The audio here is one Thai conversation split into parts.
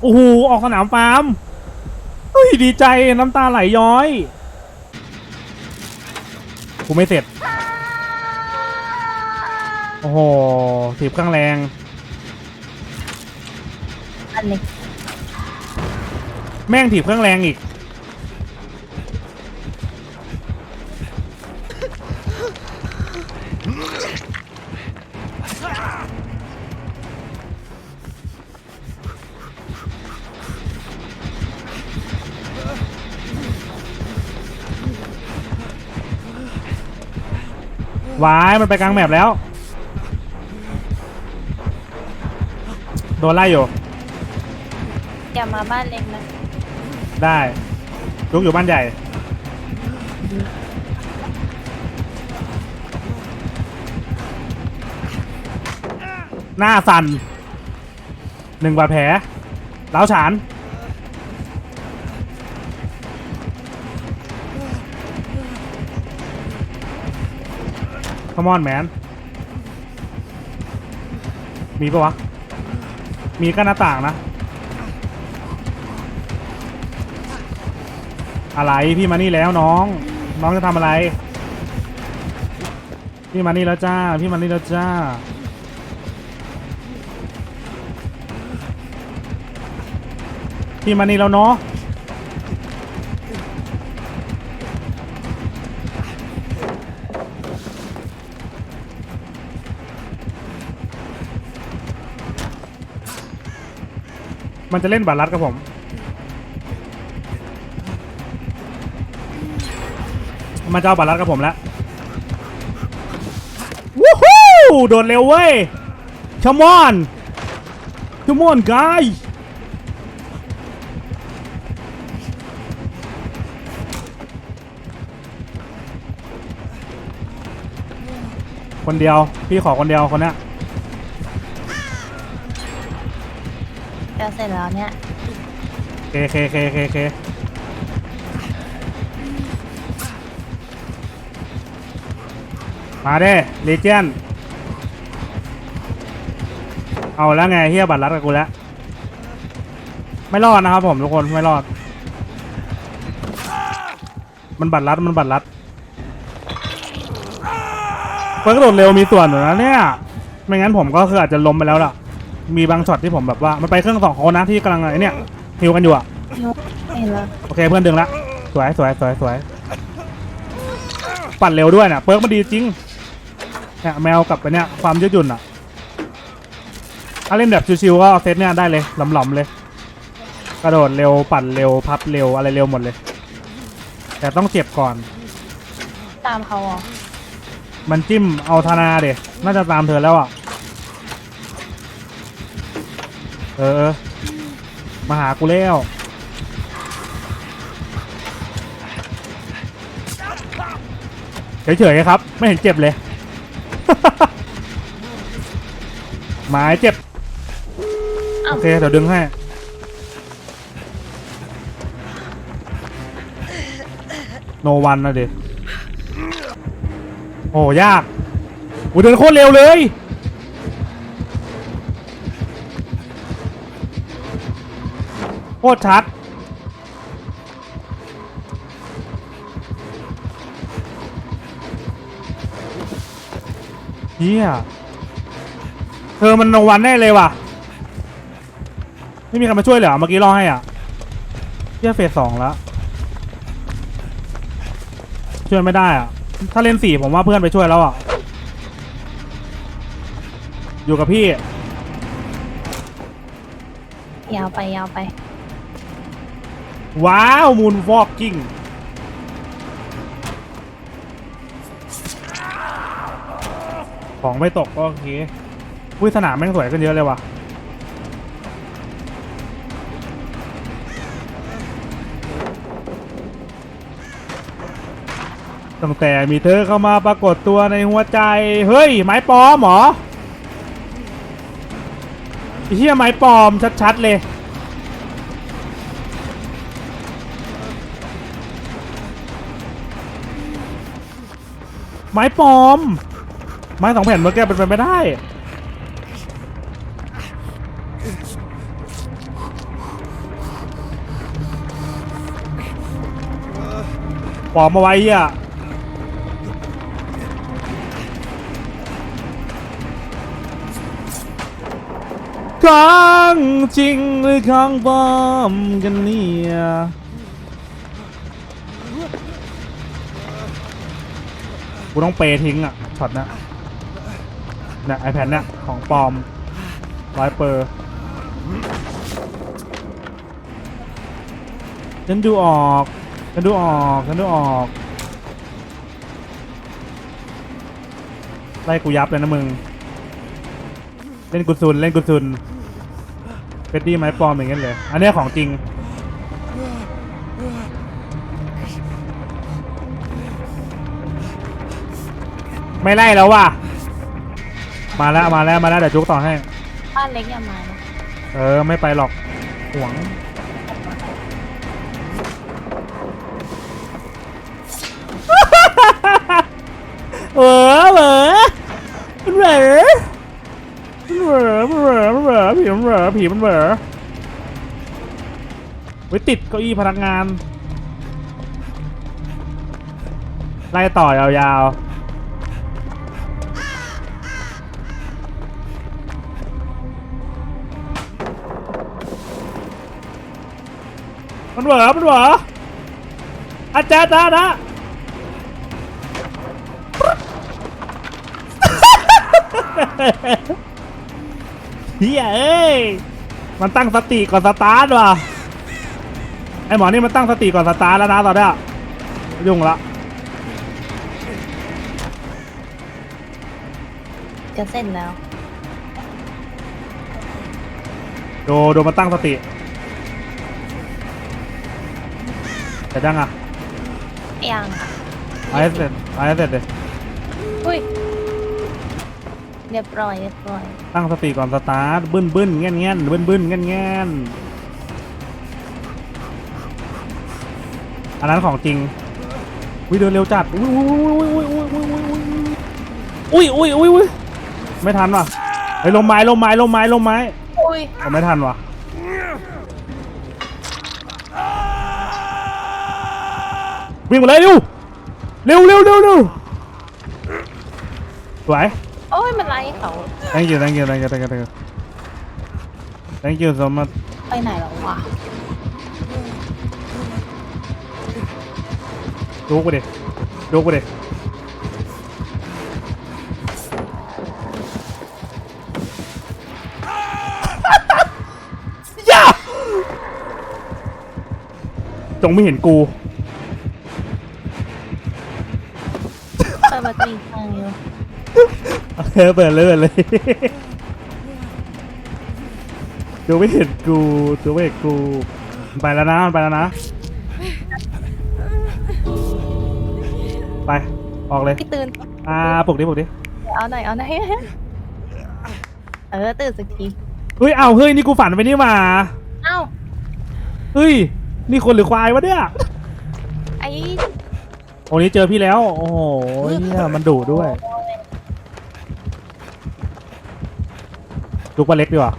โอ้โหออกสนามฟาร์มเฮ้ยดีใจน้ำตาไหลย้อยกูไม่เสร็จ โอ้โหถีบข้างแรง อันนี้ แม่งถีบเครื่องแรงอีก วายมันไปกลางแมปแล้ว โดนไล่อยู่ อย่ามาบ้านเล็กนะได้ลุกอยู่บ้านใหญ่ หน้าสั่นหนึ่งบาดแผลเล้าวฉาน Come on man มีปะวะ มีก็หน้าต่างนะ อะไรพี่มานี่แล้วน้อง น้องจะทำอะไร พี่มานี่แล้วจ้า พี่มานี่แล้วจ้า พี่มานี่แล้วเนาะ มันจะเล่นบัตรลัดกับผมมันจะเอาบัตรลัดกับผมแล้ววู้ฮู้โดดเร็วเว้ย come on come on guy คนเดียว พี่ขอคนเดียวคนนี้ สร็จแล้วเนี่ยเคเคเคเคเคมาเด้เลเจนเอาแล้วไงเฮียบัตรลัดกับกูแล้ว ไม่รอดนะครับผมทุกคนไม่รอด มันบัตรลัดมันบัตรลัดเพิ่งกระโดดเร็วมีส่วนอยู่นะเนี่ย ไม่งั้นผมก็คืออาจจะล้มไปแล้วล่ะ มีบางช็อตที่ผมแบบว่ามันไปเครื่องสองคนนะที่กำลังไอ้เนี่ยฮิวกันอยู่อะนุ๊กเห็นแล้วโอเคเพื่อนดึงละสวยสวยสวยสวยปั่นเร็วด้วยเนี่ยเปิร์กมันดีจริงเนี่ยแมวกับไปเนี่ยความยืดหยุ่นอะถ้าเล่นแบบชิวๆก็เซตเนี่ยได้เลยหลอมๆเลย กระโดดเร็วปั่นเร็วพับเร็วอะไรเร็วหมดเลย แต่ต้องเจ็บก่อน ตามเขาเหรอมันจิ้มเอาธนาเด็น่าจะตามเธอแล้วอะ เออเออ มาหากูแล้ว เฉยๆครับ ไม่เห็นเจ็บเลย หมายเจ็บอ้าวโอเค เดี๋ยวดึงให้ โนวันนะดิโอ้ยากโอ้เดินโคตรเร็วเลย โคตรชัด เฮียเธอมันโนวันแน่เลยว่ะ ไม่มีใครมาช่วยเหรอเมื่อกี้รอให้อะเฮียเฟสสองแล้วช่วยไม่ได้อะ ถ้าเล่นสี่ผมว่าเพื่อนไปช่วยแล้วอะ อยู่กับพี่ ยาวไปยาวไป ว้าวมูนวอล์กิ้งของไม่ตกก็โอเคอุ้ยสนามแม่งสวยขึ้นเยอะเลยว่ะตั้งแต่มีเธอเข้ามาปรากฏตัวในหัวใจ เฮ้ย ไม้ปลอมเหรอเฮียไม้ปลอมชัดๆเลย ไม้ปอม ไม้สองแผ่นเมื่อกี้เป็นไปไม่ได้ปอมมาไว้อะครั้งจริงหรือครั้งปอมกันเนี่ย กูต้องเปย์ทิ้งอะช็อตนะเนี่ยไอแพดเนี่ยของปลอมร้อยเปอร์ฉันดูออกฉันดูออกฉันดูออกไล่กูยับเลยนะมึง เล่นกุซุนเล่นกุซุนเฟดดี้ไม้ปลอมอย่างเงี้ยเลย อันเนี้ยของจริง ไม่ไล่แล้วว่ะ มาแล้วมาแล้วมาแล้วเดี๋ยวจุกต่อให้ บ้านเล็กอย่ามานะเออไม่ไปหรอกหวงเออเหรอมันเหรอมันเหรอมันเหรอมันเหรอผีมันเหรอผีมันเหรอไว้ติดเก้าอี้พนักงาน ไล่ต่อยาวๆ มันเหรอมันเหรออาจารย์นะนะเฮียเอ้ย มันตั้งสติก่อนสตาร์ทว่ะ ไอหมอนี่มันตั้งสติก่อนสตาร์ทแล้วนะตอนเนี้ยยุ่งละ จะเสร็จแล้วดูดูมันตั้งสติ แต่ยังอะยังอะเอาให้เสร็จเอาให้เสร็จเลยอุ้ยเรียบร้อยเรียบร้อยตั้งสติก่อนสตาร์ทบึ้นบึ้นเงี้ยเงี้ยบึ้นบึ้นเงี้ยเงี้ยอันนั้นของจริงวิเดินเร็วจัดอุ้ยอุ้ยอุ้ยอุ้ยอุ้ยอุ้ยอุ้ยอุ้ยอุ้ยไม่ทันว่ะไอ้ยลมไม้ลมไม้ลมไม้ลมไม้อุ้ยผมไม่ทันว่ะ วิ่งมาเลยเร็วเร็วเร็วเร็วเร็วสวย โอ้ยมันไล่เขา thank you thank you thank you thank you thank you thank you so much ไปไหนแล้ววะดูกูดิดูกูดิย่าจงไม่เห็นกู เปิดประตูอีกทางอยู่ เออเปิดเลยเปิดเลยดูไม่เห็นกูดูไม่เห็นกูมันไปแล้วนะมันไปแล้วนะ ไป ออกเลย พี่ตื่น อ่าปลุกดิปลุกดิเอาหน่อยเอาหน่อยเออตื่นสักทีเฮ้ยเอาเฮ้ยนี่กูฝันไปนี่หมาเอ้าเฮ้ย นี่คนหรือควายวะเนี่ยไอ้โอ้นี้เจอพี่แล้ว โอ้โหเนี่ยมันดุด้วย ลูกปลาเล็กดีกว่า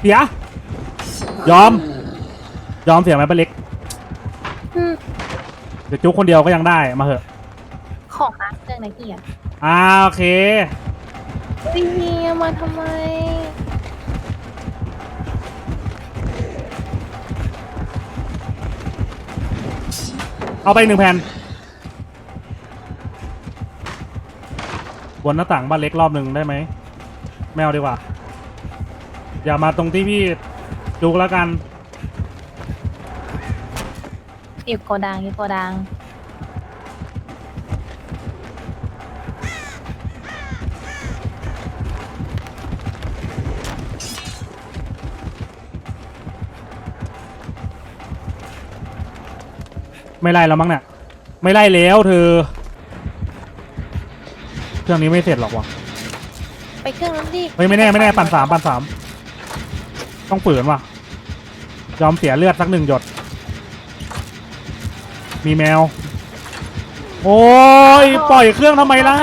เสียยอม ยอมเสียไหมปลาเล็กอืมเดี๋ยวจุกคนเดียวก็ยังได้มาเหอะ ของอาร์ตเรื่องนะเกียร์อ่าโอเควิ่งเฮียมาทำไม เอาไปหนึ่งแผ่นบนหน้าต่างบ้านเล็กรอบหนึ่งได้ไหมไม่เอาดีกว่า อย่ามาตรงที่พี่จุกแล้วกัน อยู่โกดังอยู่โกดัง ไม่ไล่แล้วมั้งเนี่ยไม่ไล่แล้วเธอ เครื่องนี้ไม่เสร็จหรอกวะไปเครื่องนั้นดิเฮ้ยไม่แน่ไม่แน่ปันสามปันสามต้องปืนว่ะ ยอมเสียเลือดสักหนึ่งหยด มีแมว โอ้ยปล่อยเครื่องทำไมล่ะ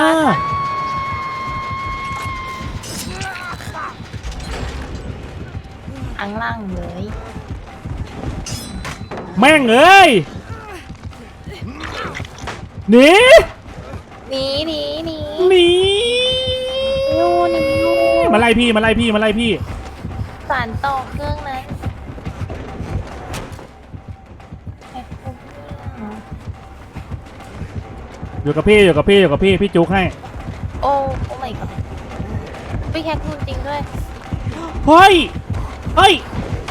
อังล่างเลย แม่งเลย หนีหนีหนีหนีหนียูหนียูมาไล่พี่มาไล่พี่มาไล่พี่ สารต่อเครื่องนั้นไอ้พวกเนี่ยอยู่กับพี่อยู่กับพี่อยู่กับพี่พี่จุกให้โอ้โอ้ my god พี่แคทพูดจริงด้วย เฮ้ยเฮ้ย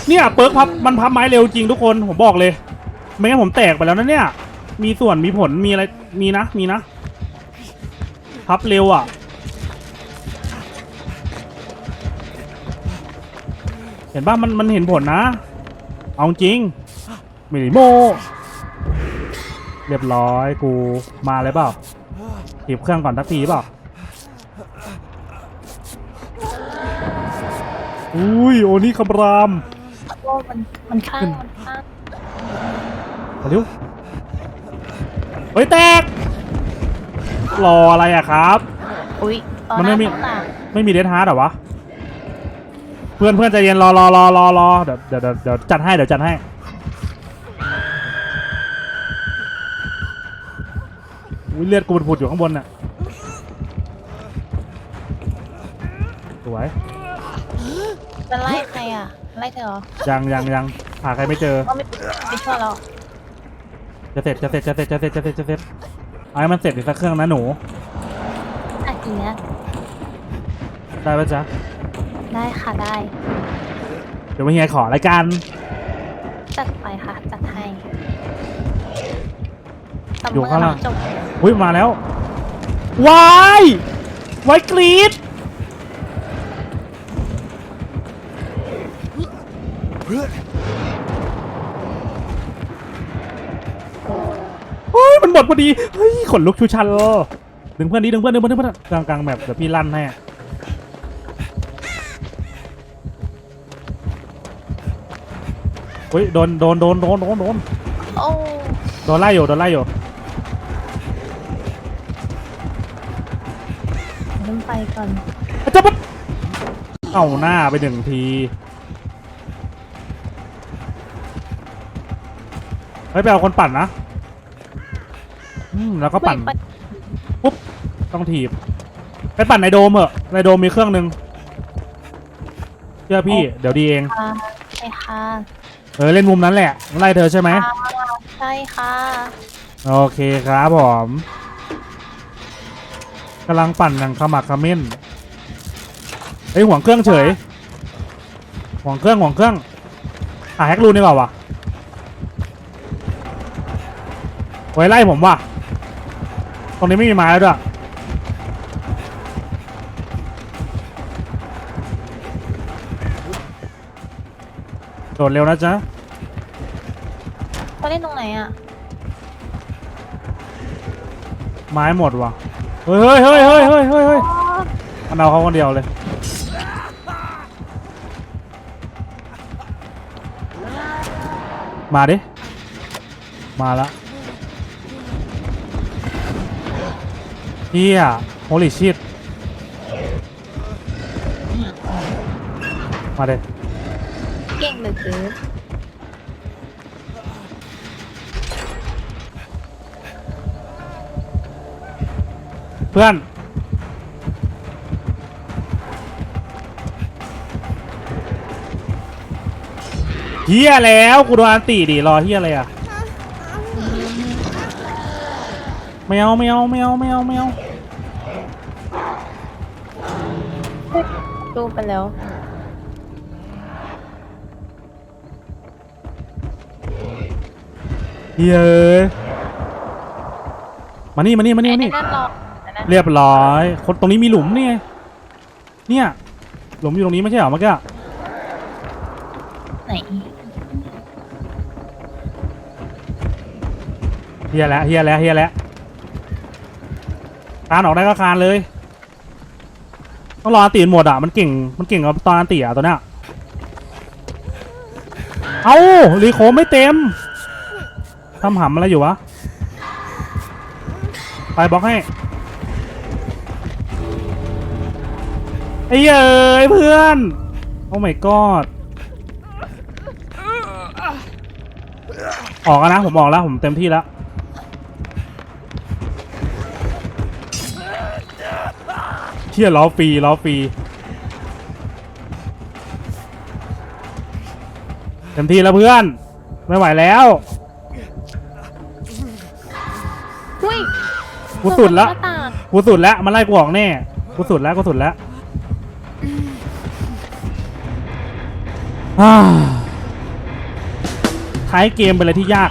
เนี่ยเปิร์กพับมันพับไม้เร็วจริงทุกคนผมบอกเลย ไม่งั้นผมแตกไปแล้วนะเนี่ย มีส่วนมีผลมีอะไรมีนะมีนะพับเร็วอะ เห็นป่ะมันมันเห็นผลนะ เอาจริงมินิโมเรียบร้อยกูมาเลยเปล่าถีบเครื่องก่อนทักทีเปล่าอุ้ยโอนี่คำรามโอ้มันมันข้างมันข้างมาเร็ว เฮ้ยแตก รออะไรอะครับ อุ้ยตอนมันหไม่น้ามี ต่อตาไม่มีเดทฮาร์ดเหรอวะ เพื่อนเพื่อนใจเย็นรอรอรอรอรอเดี๋ยวเดี๋ยวเดี๋ยวเดี๋ยวจัดให้เดี๋ยวจัดให้ อุ้ยเลือดกูผุดๆอยู่ข้างบนน่ะ สวย จะไล่ใครอะ ไล่เธอเหรอยังยังยังหาใครไม่เจอ ก็ไม่ไม่ช่วยเรา จะเสร็จจะเสร็จจะเสร็จจะเสร็จจะเสร็จจะเสร็จเอาให้มันเสร็จอีกสักเครื่องนะหนู อะจริงนะได้ปะจ๊ะได้ค่ะได้ เดี๋ยวมาเฮียขอรายการจัดไปค่ะ จัดให้อยู่ข้างล่างจบอุ้ยมาแล้ววายไวายกรีดเฮ้ยมัน หมดพอดีเฮ้ยขนลุกชูชันเลยดึงเพื่อนดิดึงเพื่อนดึงเพื่อนดึงเพื่อนกลางกลางแบบเดี๋ยวพี่ลั่นให้เฮ้ยโดนโดนโดนโดนโดนโดนโอ้โดนไล่อยู่โดนไล่อยู่ลืมไปก่อนอาจารย์ปั๊บเข้าหน้าไปหนึ่งทีเฮ้ยไปเอาคนปั่นนะ อืมแล้วก็ปั่นเฮ้ยปุ๊บ ต้องถีบ ไปปั่นในโดมเหอะ ในโดมมีเครื่องหนึ่งเชื่อพี่ เดี๋ยวดีเอง ค่ะใช่ค่ะเออ เล่นมุมนั้นแหละ ไล่เธอใช่ไหมค่ะใช่ค่ะโอเคครับผมกำลังปั่นอย่างขมักเขม้นเฮ้ยห่วงเครื่องเฉยห่วงเครื่องห่วงเครื่องหาแฮกรูนดีกว่าวะไว้ไล่ผมว่ะ ตรงนี้ไม่มีไม้แล้วด้วยโดดเร็วนะจ๊ะเขาเล่นตรงไหนอะ ไม้หมดว่ะเฮ้ยเฮ้ยเฮ้ยเฮ้ยเฮ้ยเฮ้ยมันเอาเขาคนเดียวเลยมาดิ มาละ เฮียโฮลิชิตมาเด้เก่งเหลือเกินเพื่อน เฮียแล้วกูโดนอันตีดิรอเฮียอะไรอะ ไม่เอาไม่เอาไม่เอาไม่เอาไม่เอาดูไปแล้วเฮียเอ้ยมานี่มานี่มานี่ไอ้มานี่ นั่นรอไอ้นั่นเรียบร้อย คนตรงนี้มีหลุมนี่ไงเนี่ย หลุมอยู่ตรงนี้ไม่ใช่เหรอเมื่อกี้อะไหนเฮียแล้วเฮียแล้วเฮียแล้ว คานออกได้ก็คานเลยต้องรอตีนหมดอะมันเก่งมันเก่งกับตอนตีอะตัวเนี้ยเอารีโคไม่เต็มทำหำอะไรอยู่วะไปบล็อกให้ไอ้เย้ยเพื่อนโอ้ my god ออกนะผมออกแล้วผมเต็มที่แล้ว เชี่ยล้อฟรีล้อฟรีเต็มที่แล้วเพื่อน ไม่ไหวแล้วอุ้ยกูสุดแล้วหน้าต่างกูสุดแล้วมาไล่กูออกแน่กูสุดแล้วกูสุดแล้วอ่าท้ายเกมเป็นอะไรที่ยาก